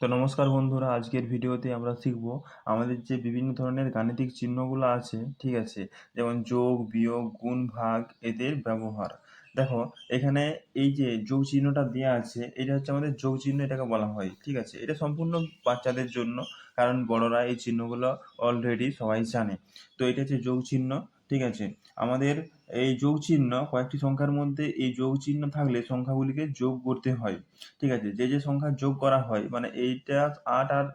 তো নমস্কার বন্ধুরা, আজকের ভিডিওতে আমরা শিখব আমাদের যে বিভিন্ন ধরনের গাণিতিক চিহ্নগুলো আছে, ঠিক আছে? যেমন যোগ, বিয়োগ, গুণ, ভাগ এদের ব্যবহার। দেখো, এখানে এই যে যোগ চিহ্নটা দেওয়া আছে, এটা হচ্ছে আমাদের যোগ চিহ্ন এটাকে বলা হয়, ঠিক আছে? এটা সম্পূর্ণ বাচ্চাদের জন্য, কারণ বড়রা এই চিহ্নগুলো অলরেডি সবাই জানে। তো এটা হচ্ছে যোগ চিহ্ন, ঠিক আছে? আমাদের এই যোগ চিহ্ন, কয়েকটি সংখ্যার মধ্যে এই যোগ চিহ্ন থাকলে সংখ্যাগুলিকে যোগ করতে হয়। ঠিক আছে? যে যে সংখ্যা যোগ করা হয় মানে এইটা আট আর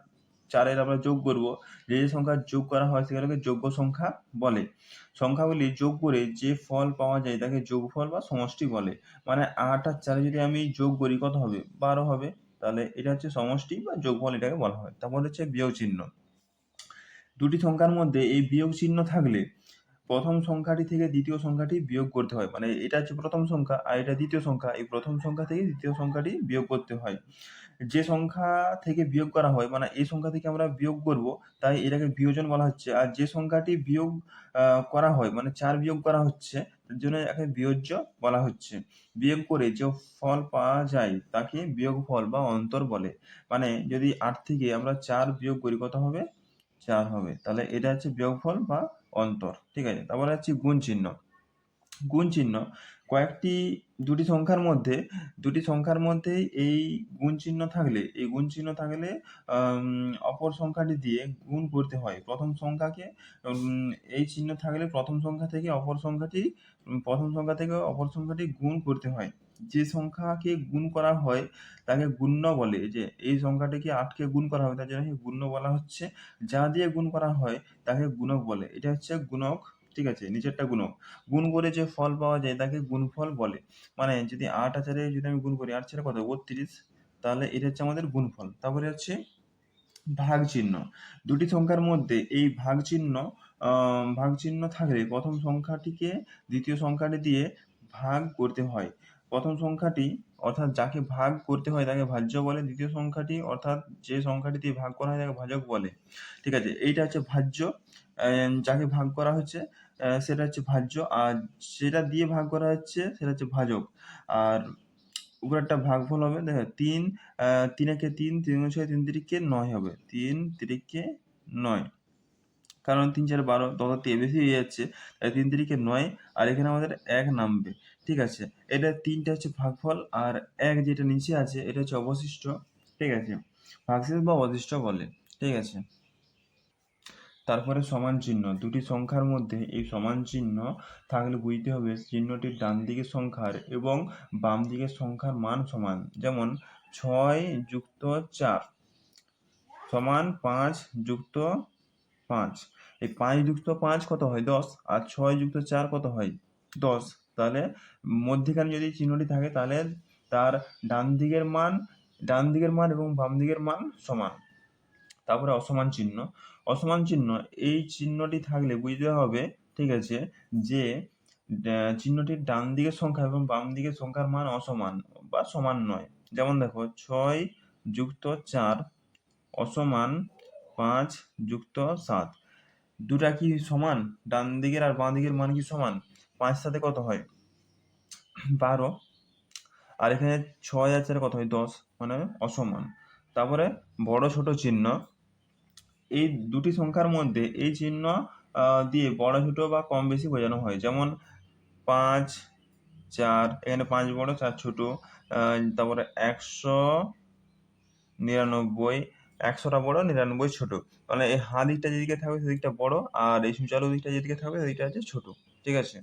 চারের আমরা যোগ করব, যে যে সংখ্যা যোগ করা হয় সেগুলোকে যোগ্য সংখ্যা বলে। সংখ্যাগুলি যোগ করে যে ফল পাওয়া যায় তাকে যোগফল বা সমষ্টি বলে। মানে আট আর চারে যদি আমি যোগ করি, কত হবে? বারো হবে। তাহলে এটা হচ্ছে সমষ্টি বা যোগফল এটাকে বলা হয়। তারপর হচ্ছে বিয়োগ চিহ্ন। দুটি সংখ্যার মধ্যে এই বিয়োগ চিহ্ন থাকলে প্রথম সংখ্যাটি থেকে দ্বিতীয় সংখ্যাটি বিয়োগ করতে হয়। মানে এটা হচ্ছে প্রথম সংখ্যা আর এটা দ্বিতীয় সংখ্যা। এই প্রথম সংখ্যা থেকে দ্বিতীয় সংখ্যাটি বিয়োগ করতে হয়। যে সংখ্যা থেকে বিয়োগ করা হয় মানে এই সংখ্যা থেকে আমরা বিয়োগ করব, তাই এটাকে বিয়োজন বলা হচ্ছে। আর যে সংখ্যাটি বিয়োগ করা হয় মানে চার বিয়োগ করা হচ্ছে, তার জন্য একে বিয়োজ্য বলা হচ্ছে। বিয়োগ করে যে ফল পাওয়া যায়, তাকে বিয়োগ ফল বা অন্তর বলে। মানে যদি আট থেকে আমরা চার বিয়োগ করি, কত হবে? চার হবে। তাহলে এটা হচ্ছে বিয়োগফল বা অন্তর, ঠিক আছে? তারপরে হচ্ছে গুণ চিহ্ন। গুণ চিহ্ন, কয়েকটি, দুটি সংখ্যার মধ্যে, দুটি সংখ্যার মধ্যে এই গুণ চিহ্ন থাকলে, এই গুণ চিহ্ন থাকলে অপর সংখ্যাটি দিয়ে গুণ করতে হয়। প্রথম সংখ্যাকে এই চিহ্ন থাকলে প্রথম সংখ্যা থেকে অপর সংখ্যাটি, প্রথম সংখ্যা থেকে অপর সংখ্যাটি গুণ করতে হয়। যে সংখ্যাকে গুণ করা হয়, তাকে গুণ্য বলে। যে এই সংখ্যাটিকে আটকে গুণ করা হয়, তার জন্য গুণ্য বলা হচ্ছে। যা দিয়ে গুণ করা হয়, তাকে গুণক বলে। এটা হচ্ছে গুণক, ঠিক আছে? নিচেরটা গুণক। গুণ করে যে ফল পাওয়া যায়, তাকে গুণফল বলে। মানে যদি আট হাজারে যদি আমি গুণ করি, আট ছেড়ে কত? বত্রিশ। তাহলে এটা হচ্ছে আমাদের গুণফল। তারপরে হচ্ছে ভাগ চিহ্ন দুটি সংখ্যার মধ্যে এই ভাগ চিহ্ন ভাগ চিহ্ন থাকলে প্রথম সংখ্যাটিকে দ্বিতীয় সংখ্যাটি দিয়ে ভাগ করতে হয়। প্রথম সংখ্যাটি অর্থাৎ যাকে ভাগ করতে হয় তাকে ভাজ্য বলে, দ্বিতীয় সংখ্যাটি অর্থাৎ যে সংখ্যাটি দিয়ে ভাগ করা হয় তাকে ভাজক বলে। ঠিক আছে, এইটা হচ্ছে ভাজ্য যাকে ভাগ করা হচ্ছে সেটা হচ্ছে ভাজ্য, আর যেটা দিয়ে ভাগ করা হচ্ছে সেটা হচ্ছে ভাজক। আর উপরে একটা ভাগফল হবে, দেখো, তিন তিনেকে তিন তিন ছয়, তিন তিরিখকে নয় হবে। তিন তিরিখকে নয়। কারণ তিন চার বারো তত বেশি হয়ে যাচ্ছে, তাই তিন তিরিখে নয় আর এখানে আমাদের এক নামবে, ঠিক আছে? এটা তিনটা হচ্ছে ভাগফল আর এক যেটা নিচে আছে এটা হচ্ছে অবশিষ্ট, ঠিক আছে? ভাগশেষ বা অবশিষ্ট বলে, ঠিক আছে? তারপরে সমান চিহ্ন, দুটি সংখ্যার মধ্যে এই সমান চিহ্ন থাকলে বুঝতে হবে চিহ্নটির ডান দিকের সংখ্যার এবং বাম দিকের সংখ্যার মান সমান, যেমন ছয় যুক্ত চার সমান পাঁচ যুক্ত পাঁচ। এই পাঁচ যুক্ত পাঁচ কত হয়? দশ। আর ছয় যুক্ত চার কত হয়? দশ। তাহলে মধ্যেখানে যদি চিহ্নটি থাকে, তাহলে তার ডান দিকের মান, ডান দিকের মান এবং বাম দিকের মান সমান। তারপরে অসমান চিহ্ন। অসমান চিহ্ন, এই চিহ্নটি থাকলে বুঝতে হবে, ঠিক আছে, যে চিহ্নটির ডান দিকের সংখ্যা এবং বাম দিকের সংখ্যার মান অসমান বা সমান নয়। যেমন দেখো, ছয় যুক্ত চার অসমান পাঁচ যুক্ত সাত। দুটা কি সমান? ডান দিকের আর বাঁ দিকের মান কি সমান? পাঁচ সাথে কত হয়? বারো। আর এখানে ছয় আছে কত হয়? দশ। মানে অসমান। তারপরে বড় ছোট চিহ্ন। এই দুটি সংখ্যার মধ্যে এই চিহ্ন দিয়ে বড়, ছোট বা কম বেশি বোঝানো হয়। যেমন পাঁচ, চার, এখানে পাঁচ বড়, চার ছোট। তারপরে একশো নিরানব্বই একশোটা বড়, নিরানব্বই ছোট। মানে এই হাঁ দিকটা যেদিকে থাকবে সেদিকটা বড়, আর এই সূচালো দিকটা যেদিকে থাকবে সেদিকটা হচ্ছে ছোট। ঠিক আছে?